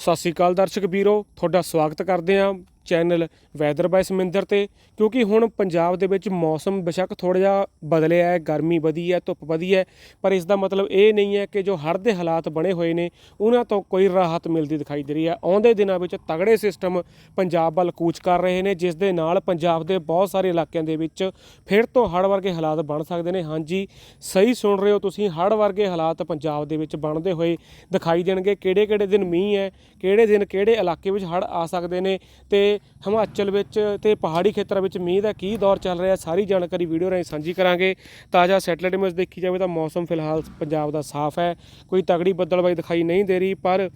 ਸਤਿ ਸ੍ਰੀ ਅਕਾਲ ਦਰਸ਼ਕ ਵੀਰੋ ਤੁਹਾਡਾ ਸਵਾਗਤ ਕਰਦੇ ਹਾਂ ਚੈਨਲ ਵੈਦਰ ਬਾਈ ਸਮਿੰਦਰ ਤੇ, ਕਿਉਂਕਿ ਹੁਣ ਪੰਜਾਬ ਦੇ ਵਿੱਚ ਮੌਸਮ ਬੇਸ਼ੱਕ ਥੋੜਾ ਜਿਹਾ ਬਦਲਿਆ ਹੈ, ਗਰਮੀ ਵਧੀ ਹੈ, ਧੁੱਪ ਵਧੀ ਹੈ, ਪਰ ਇਸ ਦਾ ਮਤਲਬ ਇਹ ਨਹੀਂ ਹੈ ਕਿ ਜੋ ਹੜ੍ਹ ਦੇ ਹਾਲਾਤ ਬਣੇ ਹੋਏ ਨੇ, ਉਹਨਾਂ ਤੋਂ ਕੋਈ ਰਾਹਤ ਮਿਲਦੀ ਦਿਖਾਈ ਦੇ ਰਹੀ ਹੈ। ਆਉਂਦੇ ਦਿਨਾਂ ਵਿੱਚ ਤਗੜੇ ਸਿਸਟਮ ਪੰਜਾਬ ਵੱਲ ਕੂਚ ਕਰ ਰਹੇ ਨੇ, ਜਿਸ ਦੇ ਨਾਲ ਪੰਜਾਬ ਦੇ ਬਹੁਤ ਸਾਰੇ ਇਲਾਕਿਆਂ ਦੇ ਵਿੱਚ ਫਿਰ ਤੋਂ ਹੜ੍ਹ ਵਰਗੇ ਹਾਲਾਤ ਬਣ ਸਕਦੇ ਨੇ। ਹਾਂਜੀ, ਸਹੀ ਸੁਣ ਰਹੇ ਹੋ ਤੁਸੀਂ, ਹੜ੍ਹ ਵਰਗੇ ਹਾਲਾਤ ਪੰਜਾਬ ਦੇ ਵਿੱਚ ਬਣਦੇ ਹੋਏ ਦਿਖਾਈ ਦੇਣਗੇ ਕਿਹੜੇ ਕਿਹੜੇ ਦਿਨ ਮੀਂਹ ਹੈ, ਕਿਹੜੇ ਦਿਨ ਕਿਹੜੇ ਇਲਾਕੇ ਵਿੱਚ ਹੜ੍ਹ ਆ ਸਕਦੇ ਨੇ, ਤੇ ਹਿਮਾਚਲ ਵਿੱਚ ਤੇ ਪਹਾੜੀ ਖੇਤਰਾਂ ਵਿੱਚ ਮੀਂਹ ਦਾ ਕੀ ਦੌਰ ਚੱਲ ਰਿਹਾ ਸਾਰੀ ਜਾਣਕਾਰੀ ਵੀਡੀਓ ਰਾਹੀਂ ਸਾਂਝੀ ਕਰਾਂਗੇ। ਤਾਜ਼ਾ ਸੈਟਲਾਈਟ ਇਮੇਜ ਦੇਖੀ ਜਾਵੇ ਤਾਂ ਮੌਸਮ ਫਿਲਹਾਲ ਪੰਜਾਬ ਦਾ ਸਾਫ਼ ਹੈ। ਕੋਈ ਤਗੜੀ ਬੱਦਲਬਾਈ ਦਿਖਾਈ ਨਹੀਂ ਦੇ ਰਹੀ, ਪਰ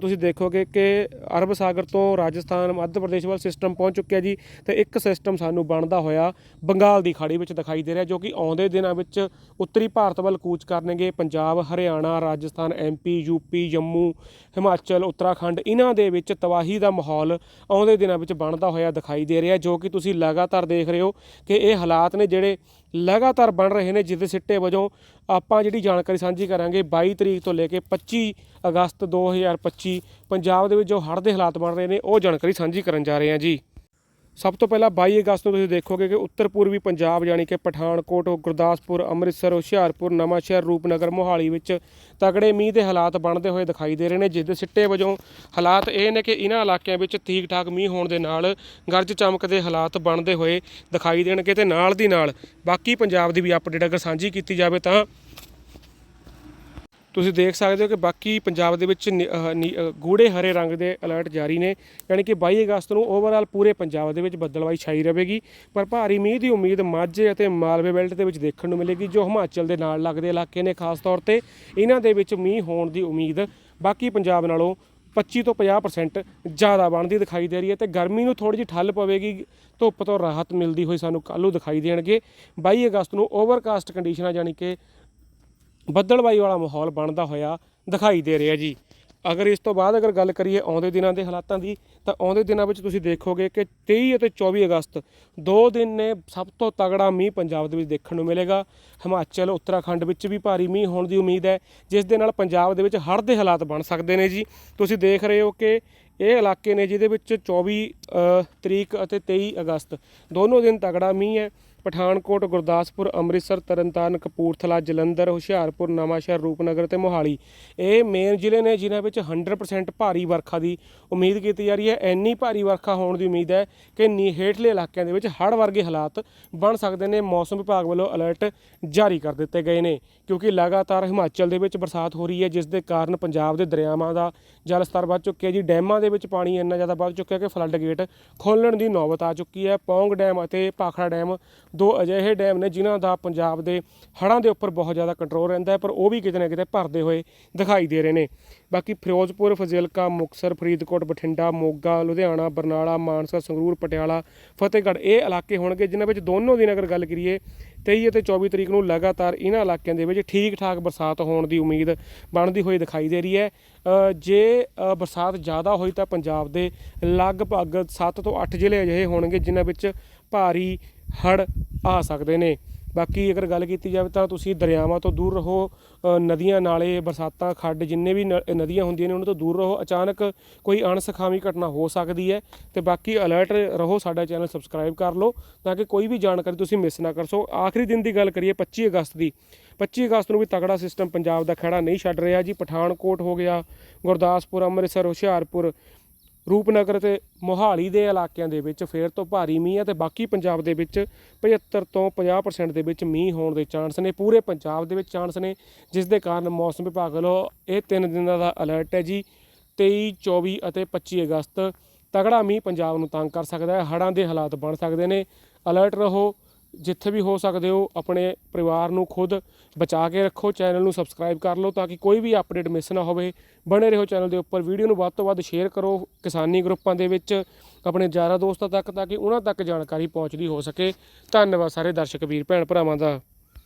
ਤੁਸੀਂ ਦੇਖੋਗੇ ਕਿ ਅਰਬ ਸਾਗਰ ਤੋਂ ਰਾਜਸਥਾਨ, ਮੱਧ ਪ੍ਰਦੇਸ਼ ਵੱਲ ਸਿਸਟਮ ਪਹੁੰਚ ਚੁੱਕਿਆ ਜੀ ਤੇ ਇੱਕ ਸਿਸਟਮ ਸਾਨੂੰ ਬਣਦਾ ਹੋਇਆ ਬੰਗਾਲ ਦੀ ਖਾੜੀ ਵਿੱਚ ਦਿਖਾਈ ਦੇ ਰਿਹਾ ਜੋ ਕਿ ਆਉਂਦੇ ਦਿਨਾਂ ਵਿੱਚ ਉੱਤਰੀ ਭਾਰਤ ਵੱਲ ਕੂਚ ਕਰਨਗੇ। ਪੰਜਾਬ, ਹਰਿਆਣਾ, ਰਾਜਸਥਾਨ ਐਮਪੀ ਯੂਪੀ ਜੰਮੂ, ਹਿਮਾਚਲ, ਉੱਤਰਾਖੰਡ ਇਹਨਾਂ ਦੇ ਵਿੱਚ ਤਬਾਹੀ ਦਾ ਮਾਹੌਲ ਆਉਂਦੇ ਦਿਨਾਂ ਵਿੱਚ ਬਣਦਾ ਹੋਇਆ ਦਿਖਾਈ ਦੇ ਰਿਹਾ ਜੋ ਕਿ ਤੁਸੀਂ ਲਗਾਤਾਰ ਦੇਖ ਰਹੇ ਹੋ ਕਿ ਇਹ ਹਾਲਾਤ ਨੇ ਜਿਹੜੇ ਲਗਾਤਾਰ ਬਣ ਰਹੇ ਨੇ, ਜਿਸ ਦੇ ਸਿੱਟੇ ਵਜੋਂ ਆਪਾਂ ਜਿਹੜੀ ਜਾਣਕਾਰੀ ਸਾਂਝੀ ਕਰਾਂਗੇ 22 ਤਰੀਕ ਤੋਂ ਲੈ ਕੇ 25 ਅਗਸਤ 2025 ਪੰਜਾਬ ਦੇ ਵਿੱਚ ਜੋ ਹੜ੍ਹ ਦੇ ਹਾਲਾਤ ਬਣ ਰਹੇ ਨੇ, ਉਹ ਜਾਣਕਾਰੀ ਸਾਂਝੀ ਕਰਨ ਜਾ ਰਹੇ ਹਾਂ ਜੀ। ਸਭ ਤੋਂ ਪਹਿਲਾਂ 22 ਅਗਸਤ ਨੂੰ ਤੁਸੀਂ ਦੇਖੋਗੇ ਕਿ ਉੱਤਰ ਪੂਰਬੀ ਪੰਜਾਬ ਯਾਨੀ ਕਿ ਪਠਾਨਕੋਟ, ਗੁਰਦਾਸਪੁਰ, ਅੰਮ੍ਰਿਤਸਰ, ਹੁਸ਼ਿਆਰਪੁਰ, ਨਵਾਂਸ਼ਹਿਰ, ਰੂਪਨਗਰ, ਮੋਹਾਲੀ ਵਿੱਚ ਤਗੜੇ ਮੀਂਹ ਦੇ ਹਾਲਾਤ ਬਣਦੇ ਹੋਏ ਦਿਖਾਈ ਦੇ ਰਹੇ ਨੇ, ਜਿਸ ਦੇ ਸਿੱਟੇ ਵਜੋਂ ਹਾਲਾਤ ਇਹ ਨੇ ਕਿ ਇਹਨਾਂ ਇਲਾਕਿਆਂ ਵਿੱਚ ਠੀਕ ਠਾਕ ਮੀਂਹ ਹੋਣ ਦੇ ਨਾਲ ਗਰਜ ਚਮਕ ਦੇ ਹਾਲਾਤ ਬਣਦੇ ਹੋਏ ਦਿਖਾਈ ਦੇਣਗੇ ਤੇ ਨਾਲ ਦੀ ਨਾਲ ਬਾਕੀ ਪੰਜਾਬ ਦੀ ਵੀ ਅਪਡੇਟ ਅਗਰ ਸਾਂਝੀ ਕੀਤੀ ਜਾਵੇ ਤਾਂ ਤੁਸੀਂ ਦੇਖ ਸਕਦੇ ਹੋ ਕਿ ਬਾਕੀ ਪੰਜਾਬ ਦੇ ਵਿੱਚ ਨੀ- ਨੀ- ਅਹ ਗੂੜੇ ਹਰੇ ਰੰਗ ਦੇ ਅਲਰਟ ਜਾਰੀ ਨੇ, ਯਾਨੀ ਕਿ 22 ਅਗਸਤ ਨੂੰ ਓਵਰਆਲ ਪੂਰੇ ਪੰਜਾਬ ਦੇ ਵਿੱਚ ਬੱਦਲਵਾਈ ਛਾਈ ਰਹੇਗੀ, ਪਰ ਭਾਰੀ ਮੀਂਹ ਦੀ ਉਮੀਦ ਮਾਝੇ ਅਤੇ ਮਾਲਵੇ ਬੈਲਟ ਦੇ ਵਿੱਚ ਦੇਖਣ ਨੂੰ ਮਿਲੇਗੀ, ਜੋ ਹਿਮਾਚਲ ਦੇ ਨਾਲ ਲੱਗਦੇ ਇਲਾਕੇ ਨੇ, ਖਾਸ ਤੌਰ ਤੇ ਇਹਨਾਂ ਦੇ ਵਿੱਚ ਮੀਂਹ ਹੋਣ ਦੀ ਉਮੀਦ ਬਾਕੀ ਪੰਜਾਬ ਨਾਲੋਂ 25 ਤੋਂ 50% ਜ਼ਿਆਦਾ ਬਣਦੀ ਦਿਖਾਈ ਦੇ ਰਹੀ ਹੈ ਤੇ ਗਰਮੀ ਨੂੰ ਥੋੜੀ ਜਿਹੀ ਠੱਲ ਪਵੇਗੀ, ਧੁੱਪ ਤੋਂ ਰਾਹਤ ਮਿਲਦੀ ਹੋਈ ਸਾਨੂੰ ਕੱਲ੍ਹ ਨੂੰ ਦਿਖਾਈ ਦੇਣਗੇ। 22 ਅਗਸਤ ਨੂੰ ਓਵਰਕਾਸਟ ਕੰਡੀਸ਼ਨਾਂ ਯਾਨੀ ਕਿ ਬੱਦਲਬਾਈ ਵਾਲਾ ਮਾਹੌਲ ਬਣਦਾ ਹੋਇਆ ਦਿਖਾਈ ਦੇ ਰਿਹਾ ਜੀ। ਅਗਰ ਇਸ ਤੋਂ ਬਾਅਦ ਅਗਰ ਗੱਲ ਕਰੀਏ ਆਉਂਦੇ ਦਿਨਾਂ ਦੇ ਹਾਲਾਤਾਂ ਦੀ, ਤਾਂ ਆਉਂਦੇ ਦਿਨਾਂ ਵਿੱਚ ਤੁਸੀਂ ਦੇਖੋਗੇ ਕਿ 23 ਅਤੇ 24 ਅਗਸਤ ਦੋ ਦਿਨ ਨੇ ਸਭ ਤੋਂ ਤਗੜਾ ਮੀਂਹ ਪੰਜਾਬ ਦੇ ਵਿੱਚ ਦੇਖਣ ਨੂੰ ਮਿਲੇਗਾ। ਹਿਮਾਚਲ, ਉੱਤਰਾਖੰਡ ਵਿੱਚ ਵੀ ਭਾਰੀ ਮੀਂਹ ਹੋਣ ਦੀ ਉਮੀਦ ਹੈ, ਜਿਸ ਦੇ ਨਾਲ ਪੰਜਾਬ ਦੇ ਵਿੱਚ ਹੜ੍ਹ ਦੇ ਹਾਲਾਤ ਬਣ ਸਕਦੇ ਨੇ ਜੀ। ਤੁਸੀਂ ਦੇਖ ਰਹੇ ਹੋ ਕਿ ਇਹ ਇਲਾਕੇ ਨੇ ਜਿਹਦੇ ਵਿੱਚ 24 ਤਰੀਕ ਅਤੇ 23 ਅਗਸਤ ਦੋਨੋਂ ਦਿਨ ਤਗੜਾ ਮੀਂਹ ਹੈ। ਪਠਾਨਕੋਟ, ਗੁਰਦਾਸਪੁਰ, ਅੰਮ੍ਰਿਤਸਰ, ਤਰਨਤਾਰਨ, ਕਪੂਰਥਲਾ, ਜਲੰਧਰ, ਹੁਸ਼ਿਆਰਪੁਰ, ਨਵਾਂਸ਼ਹਿਰ, ਰੂਪਨਗਰ ਤੇ ਮੋਹਾਲੀ। ਇਹ ਮੇਨ ਜ਼ਿਲ੍ਹੇ ਨੇ ਜਿਨ੍ਹਾਂ ਵਿੱਚ 100% ਭਾਰੀ ਵਰਖਾ ਦੀ ਉਮੀਦ ਕੀਤੀ ਜਾ ਰਹੀ ਹੈ। ਇੰਨੀ ਭਾਰੀ ਵਰਖਾ ਹੋਣ ਦੀ ਉਮੀਦ ਹੈ ਕਿ ਨੀ ਹੇਠਲੇ ਇਲਾਕਿਆਂ ਦੇ ਵਿੱਚ ਹੜ੍ਹ ਵਰਗੇ ਹਾਲਾਤ ਬਣ ਸਕਦੇ ਨੇ। ਮੌਸਮ ਵਿਭਾਗ ਵੱਲੋਂ ਅਲਰਟ ਜਾਰੀ ਕਰ ਦਿੱਤੇ ਗਏ ਨੇ, ਕਿਉਂਕਿ ਲਗਾਤਾਰ ਹਿਮਾਚਲ ਦੇ ਵਿੱਚ ਬਰਸਾਤ ਹੋ ਰਹੀ ਹੈ, ਜਿਸ ਦੇ ਕਾਰਨ ਪੰਜਾਬ ਦੇ ਦਰਿਆਵਾਂ ਦਾ ਜਲ ਸਤਰ ਵੱਧ ਚੁੱਕਿਆ ਜੀ। ਡੈਮਾਂ ਦੇ ਵਿੱਚ ਪਾਣੀ ਇੰਨਾ ਜ਼ਿਆਦਾ ਵੱਧ ਚੁੱਕਿਆ ਕਿ ਫਲੱਡ ਗੇਟ ਖੋਲ੍ਹਣ ਦੀ ਨੌਬਤ ਆ ਚੁੱਕੀ ਹੈ। ਪੌਂਗ ਡੈਮ ਅਤੇ ਭਾਖੜਾ ਡੈਮ ਦੋ ਅਜਿਹੇ ਡੈਮ ਨੇ ਜਿਨ੍ਹਾਂ ਦਾ ਪੰਜਾਬ ਦੇ ਹੜ੍ਹਾਂ ਦੇ ਉੱਪਰ ਬਹੁਤ ਜ਼ਿਆਦਾ ਕੰਟਰੋਲ ਰਹਿੰਦਾ ਹੈ, ਪਰ ਉਹ ਵੀ ਕਿਤੇ ਨਾ ਕਿਤੇ ਭਰਦੇ ਹੋਏ ਦਿਖਾਈ ਦੇ ਰਹੇ ਨੇ। ਬਾਕੀ ਫਿਰੋਜ਼ਪੁਰ, ਫਜ਼ਿਲਕਾ, ਮੁਕਤਸਰ, ਫਰੀਦਕੋਟ, ਬਠਿੰਡਾ, ਮੋਗਾ, ਲੁਧਿਆਣਾ, ਬਰਨਾਲਾ, ਮਾਨਸਾ, ਸੰਗਰੂਰ, ਪਟਿਆਲਾ, ਫਤਿਹਗੜ੍ਹ ਇਹ ਇਲਾਕੇ ਹੋਣਗੇ ਜਿਨ੍ਹਾਂ ਵਿੱਚ ਦੋਨੋਂ ਦਿਨ ਅਗਰ ਗੱਲ ਕਰੀਏ 23 ਅਤੇ 24 ਤਰੀਕ ਨੂੰ ਲਗਾਤਾਰ ਇਹਨਾਂ ਇਲਾਕਿਆਂ ਦੇ ਵਿੱਚ ਠੀਕ ਠਾਕ ਬਰਸਾਤ ਹੋਣ ਦੀ ਉਮੀਦ ਬਣਦੀ ਹੋਈ ਦਿਖਾਈ ਦੇ ਰਹੀ ਹੈ। ਜੇ ਬਰਸਾਤ ਜ਼ਿਆਦਾ ਹੋਈ ਤਾਂ ਪੰਜਾਬ ਦੇ ਲਗਭਗ 7 ਤੋਂ 8 ਜ਼ਿਲ੍ਹੇ ਅਜਿਹੇ ਹੋਣਗੇ ਜਿਨ੍ਹਾਂ ਵਿੱਚ ਭਾਰੀ ਹੜ੍ਹ ਆ ਸਕਦੇ ਨੇ। ਬਾਕੀ ਅਗਰ ਗੱਲ ਕੀਤੀ ਜਾਵੇ ਤਾਂ ਤੁਸੀਂ ਦਰਿਆਵਾਂ ਤੋਂ ਦੂਰ ਰਹੋ ਨਦੀਆਂ ਨਾਲੇ, ਬਰਸਾਤਾਂ, ਖੱਡ, ਜਿੰਨੇ ਵੀ ਨ- ਨਦੀਆਂ ਹੁੰਦੀਆਂ ਨੇ, ਉਹਨਾਂ ਤੋਂ ਦੂਰ ਰਹੋ। ਅਚਾਨਕ ਕੋਈ ਅਣਸਖਾਵੀ ਘਟਨਾ ਹੋ ਸਕਦੀ ਹੈ ਤੇ ਬਾਕੀ ਅਲਰਟ ਰਹੋ, ਸਾਡਾ ਚੈਨਲ ਸਬਸਕ੍ਰਾਈਬ ਕਰ ਲਓ ਤਾਂ ਕਿ ਕੋਈ ਵੀ ਜਾਣਕਾਰੀ ਤੁਸੀਂ ਮਿਸ ਨਾ ਕਰ ਸੋ ਆਖਰੀ ਦਿਨ ਦੀ ਗੱਲ ਕਰੀਏ 25 ਅਗਸਤ ਦੀ। 25 ਅਗਸਤ ਨੂੰ ਵੀ ਤਗੜਾ ਸਿਸਟਮ ਪੰਜਾਬ ਦਾ ਖੜਾ ਨਹੀਂ ਛੱਡ ਰਿਹਾ ਜੀ। ਪਠਾਨਕੋਟ ਹੋ ਗਿਆ, ਗੁਰਦਾਸਪੁਰ, ਅੰਮ੍ਰਿਤਸਰ, ਹੁਸ਼ਿਆਰਪੁਰ। ਰੂਪਨਗਰ ਤੇ ਮੋਹਾਲੀ ਦੇ ਇਲਾਕਿਆਂ ਦੇ ਵਿੱਚ ਫੇਰ ਤੋਂ ਭਾਰੀ ਮੀਂਹ ਹੈ ਤੇ ਬਾਕੀ ਪੰਜਾਬ ਦੇ ਵਿੱਚ 75 ਤੋਂ 50% ਦੇ ਵਿੱਚ ਮੀਂਹ ਹੋਣ ਦੇ ਚਾਂਸ ਨੇ। ਪੂਰੇ ਪੰਜਾਬ ਦੇ ਵਿੱਚ ਚਾਂਸ ਨੇ, ਜਿਸ ਦੇ ਕਾਰਨ ਮੌਸਮ ਵਿਭਾਗ ਵੱਲੋਂ ਇਹ ਤਿੰਨ ਦਿਨਾਂ ਦਾ ਅਲਰਟ ਹੈ ਜੀ 23 24 ਅਤੇ 25 ਅਗਸਤ। ਤਗੜਾ ਮੀਂਹ ਪੰਜਾਬ ਨੂੰ ਤੰਗ ਕਰ ਸਕਦਾ ਹੈ, ਹੜ੍ਹਾਂ ਦੇ ਹਾਲਾਤ ਬਣ ਸਕਦੇ ਨੇ। ਅਲਰਟ ਰਹੋ। ਜਿੱਥੇ ਵੀ ਹੋ ਸਕਦੇ ਹੋ, ਆਪਣੇ ਪਰਿਵਾਰ ਨੂੰ ਖੁਦ ਬਚਾ ਕੇ ਰੱਖੋ, ਚੈਨਲ ਨੂੰ ਸਬਸਕ੍ਰਾਈਬ ਕਰ ਲਓ ਤਾਂ ਕਿ ਕੋਈ ਵੀ ਅਪਡੇਟ ਮਿਸ ਨਾ ਹੋਵੇ। ਬਣੇ ਰਹੋ ਚੈਨਲ ਦੇ ਉੱਪਰ। ਵੀਡੀਓ ਨੂੰ ਵੱਧ ਤੋਂ ਵੱਧ ਸ਼ੇਅਰ ਕਰੋ ਕਿਸਾਨੀ ਗਰੁੱਪਾਂ ਦੇ ਵਿੱਚ, ਆਪਣੇ ਯਾਰਾਂ ਦੋਸਤਾਂ ਤੱਕ, ਤਾਂ ਕਿ ਉਹਨਾਂ ਤੱਕ ਜਾਣਕਾਰੀ ਪਹੁੰਚਦੀ ਹੋ ਸਕੇ। ਧੰਨਵਾਦ ਸਾਰੇ ਦਰਸ਼ਕ ਵੀਰ, ਭੈਣ ਭਰਾਵਾਂ ਦਾ।